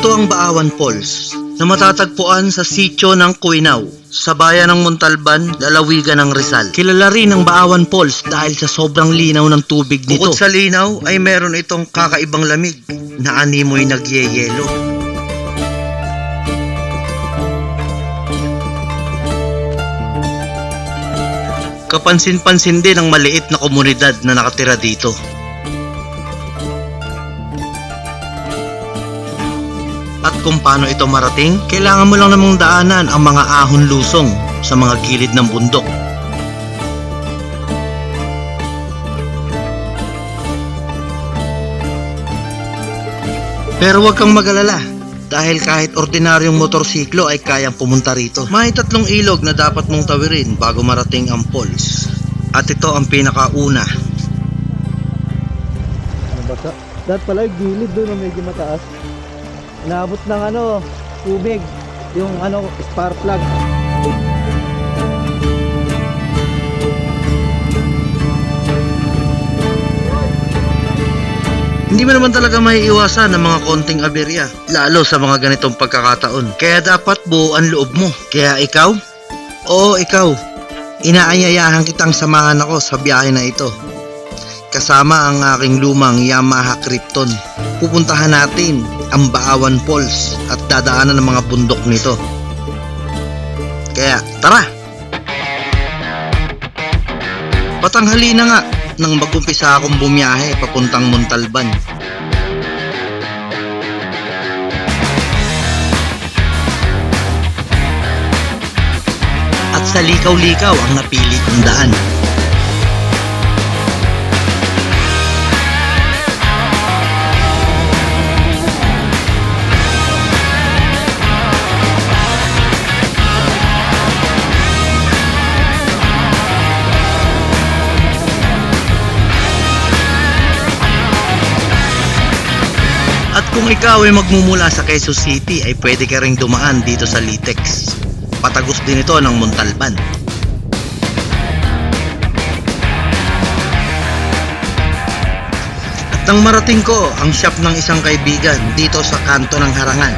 Ito ang Baawan Falls na matatagpuan sa sitio ng Kuinaw sa bayan ng Montalban, lalawigan ng Rizal. Kilala rin ang Baawan Falls dahil sa sobrang linaw ng tubig nito. Bukod sa linaw ay meron itong kakaibang lamig na animoy nagyeyelo. Kapansin-pansin din ang maliit na komunidad na nakatira dito. At kung paano ito marating, kailangan mo lang namang daanan ang mga ahon lusong sa mga gilid ng bundok. Pero huwag kang magalala dahil kahit ordinaryong motorsiklo ay kayang pumunta rito. May tatlong ilog na dapat mong tawirin bago marating ang falls. At ito ang pinakauna. Ano ba? Dapat pala gilid doon na medyo mataas. Naabot ng ano, tubig. Yung ano, spark plug. Hindi mo naman talaga may iwasan ng mga konting aberya, lalo sa mga ganitong pagkakataon. Kaya dapat buo loob mo. Kaya ikaw? Oo, ikaw. Inaanyayahan kitang samahan ako sa biyahe na ito. Kasama ang aking lumang Yamaha Krypton. Pupuntahan natin ang Baawan Falls at dadaanan ng mga bundok nito. Kaya, tara! Patanghali na nga nang magumpisa akong bumiyahe papuntang Montalban. At sa likaw-likaw ang napili kong daan. Kung ikaw ay magmumula sa Quezon City ay pwede ka ring dumaan dito sa Litex. Patagos din ito ng Montalban. At nang marating ko ang shop ng isang kaibigan dito sa kanto ng Harangan.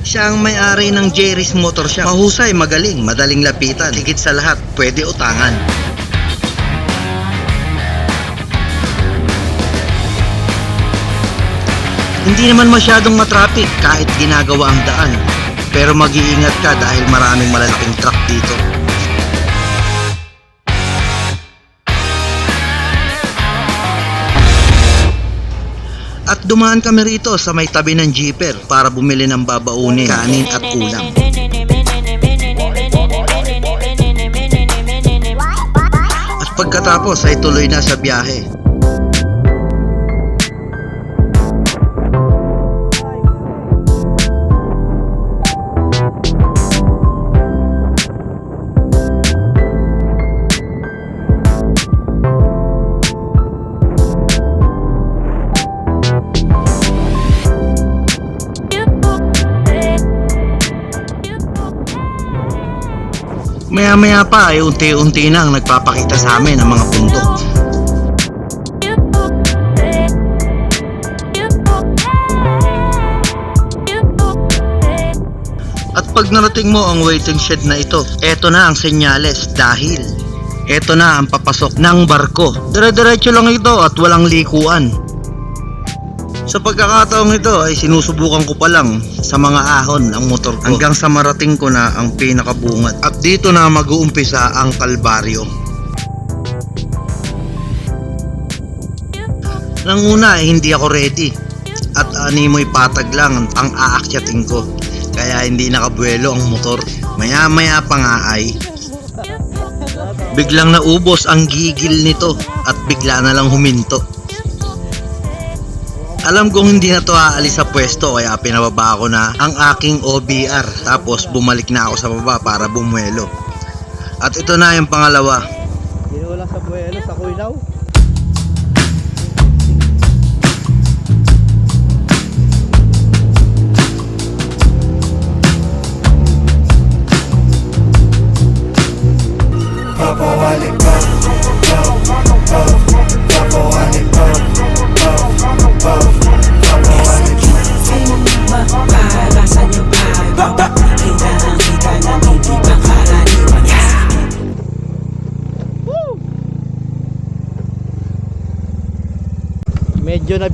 Siya ang may-ari ng Jerry's Motor Shop. Mahusay, magaling, madaling lapitan. Higit sa lahat, pwede utangan. Hindi naman masyadong matraffic kahit ginagawa ang daan. Pero mag-iingat ka dahil maraming malalaking truck dito. At dumaan kami rito sa may tabi ng jeeper para bumili ng babaunin, kanin at ulam. At pagkatapos ay tuloy na sa biyahe. Maya-maya pa ay unti-unti nang nagpapakita sa amin ang mga bundok. At pag narating mo ang waiting shed na ito, eto na ang senyales dahil eto na ang papasok ng barko. Dire-diretso lang ito at walang likuan. Sa pagkakataong ito ay sinusubukan ko pa lang sa mga ahon ang motor ko hanggang sa marating ko na ang pinakabungat. At dito na mag-uumpisa ang kalbaryo. Nang una ay hindi ako ready at animoy patag lang ang aakyatin ko. Kaya hindi nakabuelo ang motor. Maya maya pa nga ay biglang naubos ang gigil nito at bigla na lang huminto. Alam kong hindi na to aalis sa pwesto kaya pinababa ko na ang aking OBR tapos bumalik na ako sa baba para bumuelo. At ito na yung pangalawa.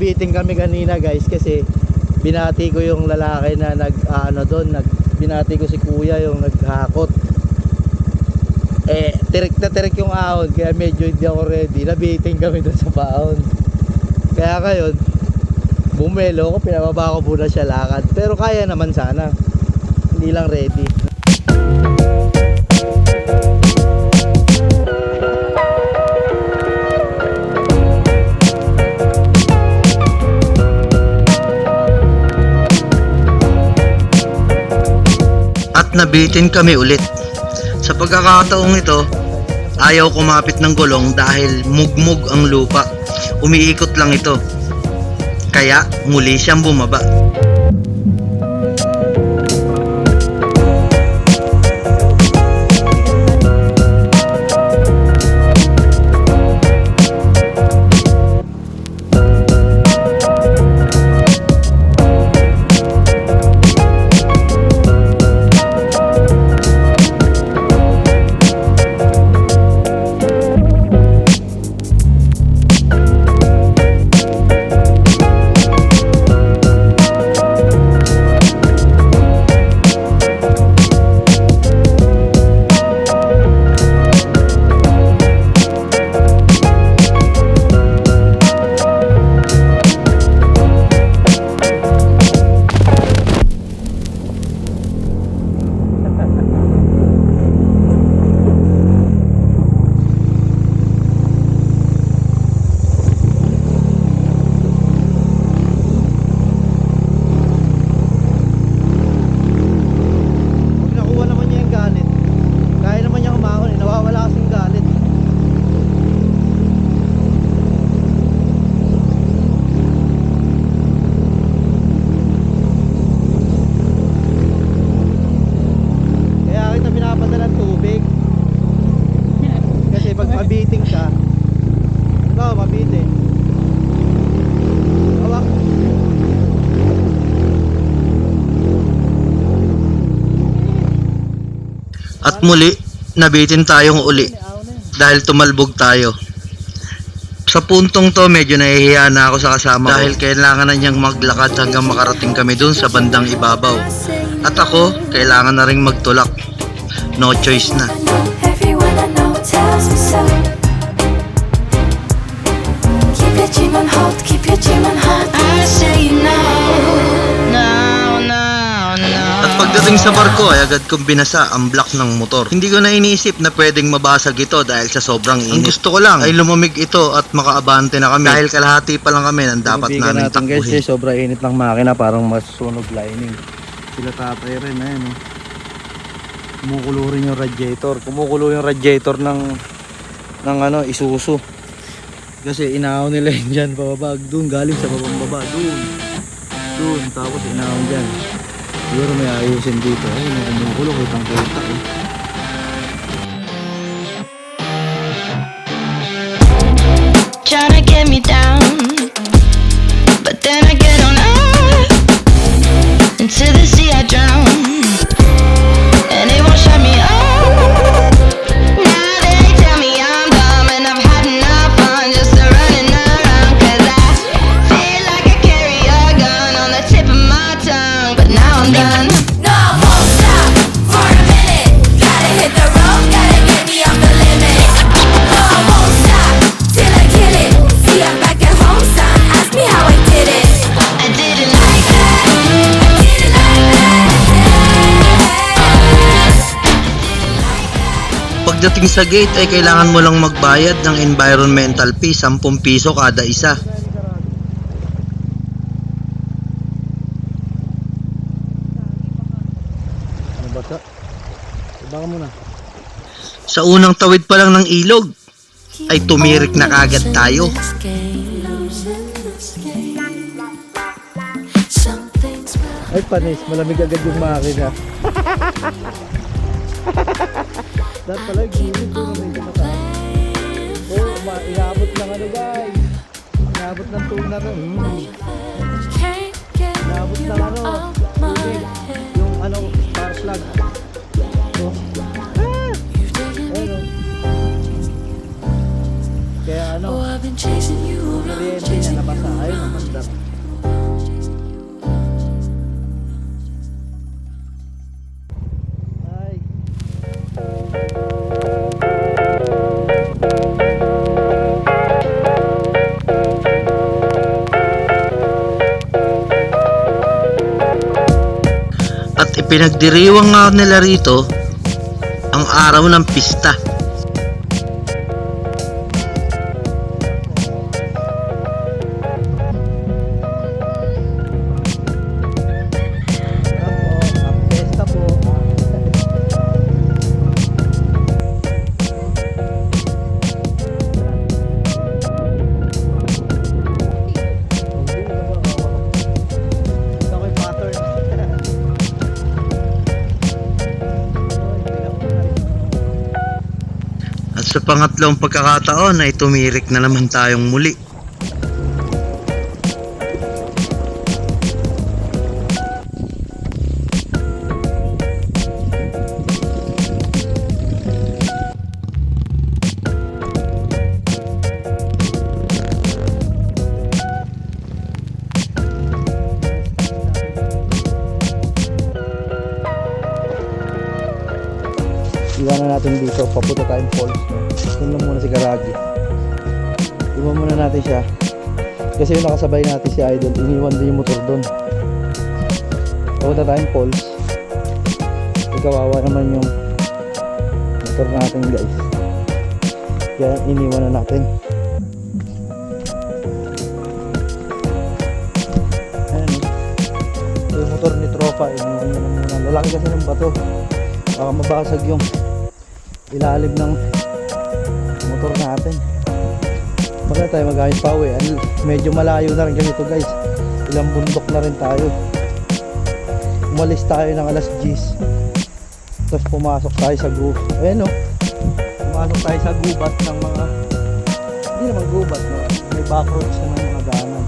Medyo nabiting kami kanina guys kasi binati ko yung lalaki na nag ah, ano doon, nag binati ko si kuya yung naghakot. Eh, tirik na tirik yung ahon kaya medyo hindi ako ready. Nabiting kami doon sa baon. Kaya ngayon, bumelo ko, pinababa ko muna siya lakad. Pero kaya naman sana. Hindi lang ready. At nabitin kami ulit. Sa pagkakataong ito, ayaw kumapit ng gulong dahil mugmug ang lupa. Umiikot lang ito. Kaya muli siyang bumaba. Mabiting ka, ikaw mabiting. Hawak. At muli, nabitin tayong uli dahil tumalbog tayo. Sa puntong to, medyo nahihiya na ako sa kasama dahil kailangan na niyang maglakad hanggang makarating kami dun sa bandang ibabaw. At ako, kailangan na ring magtulak. No choice na. Know tells me so. Keep your dream on hold, keep your dream on hold. I say no, no, no, no. At pagdating sa barko ay agad kong binasa ang block ng motor. Hindi ko na iniisip na pwedeng mabasag ito dahil sa sobrang init. Ang gusto ko lang ay lumamig ito at makaabante na kami. Dahil kalahati pa lang kami ng dapat Kaibigan namin natin guys, takbuhin. eh, sobra init ng makina, parang masusunog lining. Sila tatay rin, ayun oh. Kumukulo rin yung radiator. Kumukulo yung radiator ng ng ano, isuso. Kasi inaaw nila yun dyan pababa. Doon, galing sa babang baba. Doon. Doon, tapos inaaw dyan. Siguro may ayusin dito. Ayun, may kumukulo, kitang kita eh. Tryna get me down, but then I get on up into the sea I drown, Pagdating sa gate ay kailangan mo lang magbayad ng environmental fee 10 piso kada isa. Ano basa? Baka muna. Sa unang tawid pa lang ng ilog ay tumirik na kagad tayo. Ay, panis. Malamig agad yung makina. Dapat pala, gilid doon na medyo mataas. Oh, ma inaabot ng ano guys. Inaabot ng tuna rin. Mm. Inaabot ng ano. tubig. Yung ano, spark plug. Oh. Ah! Ayun, oh. Kaya ano, Oh, I've been chasing pinagdiriwang nga nila rito ang araw ng pista. Sa pangatlong pagkakataon ay tumirik na naman tayong muli. Iwanan natin dito, papunta tayong falls. Doon lang muna si Garagi. Iwan muna natin siya. Kasi yung nakasabay natin si Idol, iniwan din yung motor doon. Papunta tayong falls. Ikawawa naman yung motor natin guys. Kaya iniwan na natin. Oh. Motor ni Tropa, iniwan niya na muna. Lalaki kasi ng bato. Baka mabasag yung ilalim ng motor natin. Baka tayo magamit pa uwi. Ano, medyo malayo na rin kasi ito guys. Ilang bundok na rin tayo. Umalis tayo ng alas 10. Tapos pumasok tayo sa gu... Ayan o. Pumasok tayo sa gubat ng mga... Hindi naman gubat no. May backroads na ng mga daanan.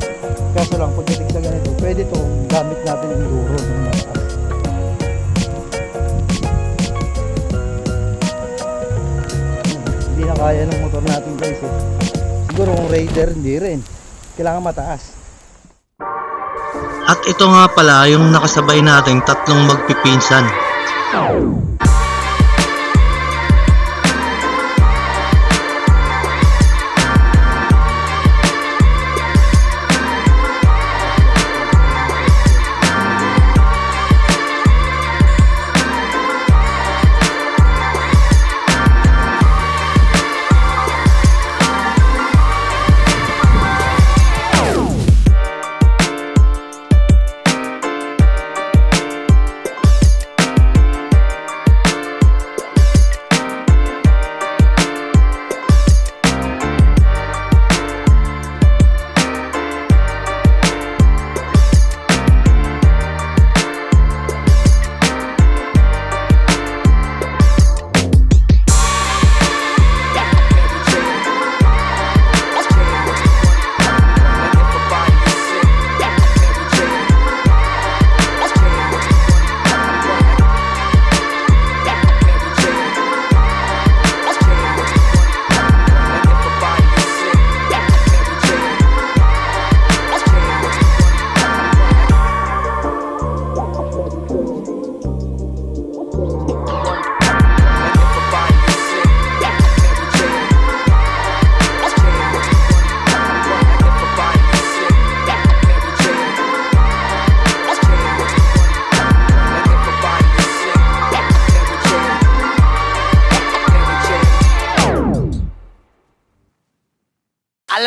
Kaso lang pagdating sa ganito, pwede to gamit natin yung enduro ng mataas. Kaya ng motor natin guys eh. Siguro kung Raider hindi rin. Kailangan mataas. At ito nga pala yung nakasabay nating tatlong magpipinsan.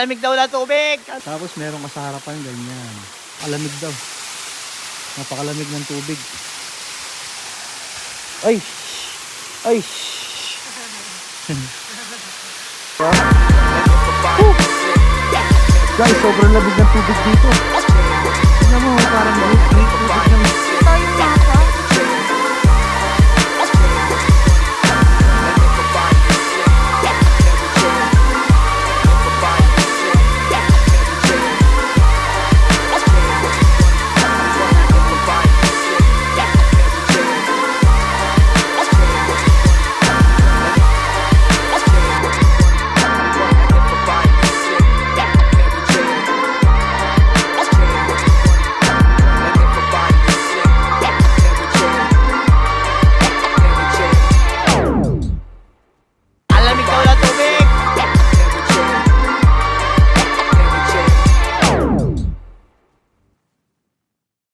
Alamig daw na tubig! Tapos meron ka sa harapan ganyan. Alamig daw. Napakalamig ng tubig. Ay! Ay! Guys, sobrang lamig ng tubig dito. Tingnan mo, parang